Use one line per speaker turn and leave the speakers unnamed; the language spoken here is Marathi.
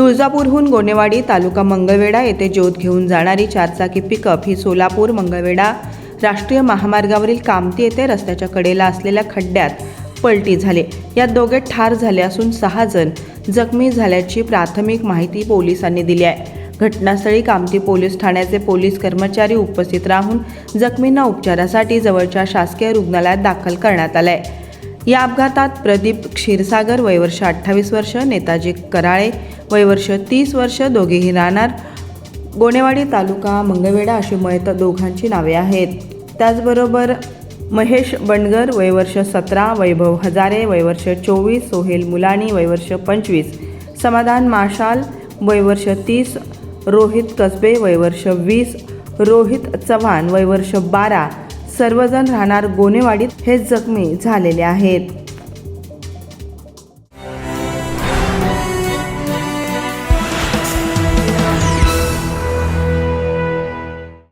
तुळजापूरहून गोनेवाडी तालुका मंगळवेढा येथे ज्योत घेऊन जाणारी चारचाकी पिकअप ही सोलापूर मंगळवेढा राष्ट्रीय महामार्गावरील कामती येथे रस्त्याच्या कडेला असलेल्या खड्ड्यात पलटी झाले. यात दोघे ठार झाले असून सहा जण जखमी झाल्याची प्राथमिक माहिती पोलिसांनी दिली आहे. घटनास्थळी कामती पोलीस ठाण्याचे पोलीस कर्मचारी उपस्थित राहून जखमींना उपचारासाठी जवळच्या शासकीय रुग्णालयात दाखल करण्यात आलंय. या अपघातात प्रदीप क्षीरसागर वयवर्ष अठ्ठावीस वर्ष नेताजी कराळे वयवर्ष तीस वर्ष दोघेही राहणार. गोनेवाडी तालुका मंगळवेढा अशी मयत दोघांची नावे आहेत. त्याचबरोबर महेश बंडगर वयवर्ष सतरा वैभव हजारे वयवर्ष चोवीस सोहेल मुलानी वयवर्ष पंचवीस समाधान माशाल वयवर्ष तीस रोहित कसबे वयवर्ष वीस रोहित चव्हाण वयवर्ष बारा सर्वजण राहणार गोनेवाडीत हे जखमी झालेले आहेत.